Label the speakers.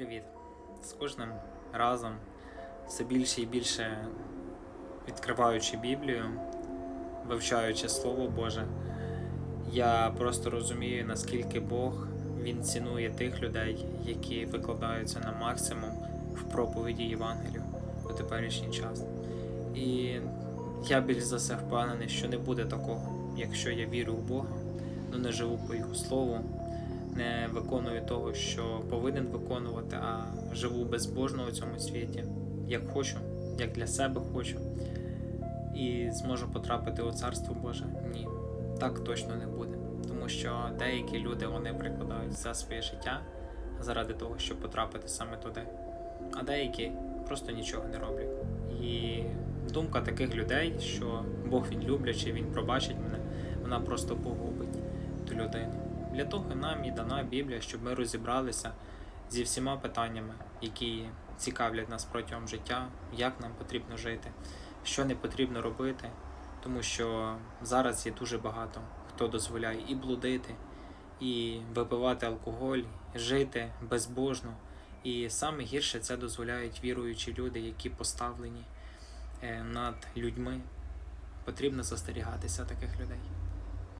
Speaker 1: Привіт! З кожним разом все більше і більше відкриваючи Біблію, вивчаючи Слово Боже, я просто розумію, наскільки Бог Він цінує тих людей, які викладаються на максимум в проповіді Євангелію у теперішній час. І я більш за все впевнений, що не буде такого, якщо я вірю в Бога, але не живу по Його Слову, не виконую того, що повинен виконувати, а живу безбожно у цьому світі, як хочу, як для себе хочу, і зможу потрапити у Царство Боже. Ні, так точно не буде. Тому що деякі люди вони прикладають за своє життя заради того, щоб потрапити саме туди, а деякі просто нічого не роблять. І думка таких людей, що Бог він люблячий, він пробачить мене, вона просто погубить ту людину. Для того нам і дана Біблія, щоб ми розібралися зі всіма питаннями, які цікавлять нас протягом життя, як нам потрібно жити, що не потрібно робити, тому що зараз є дуже багато хто дозволяє і блудити, і випивати алкоголь, жити безбожно. І саме гірше це дозволяють віруючі люди, які поставлені е, над людьми. Потрібно застерігатися таких людей.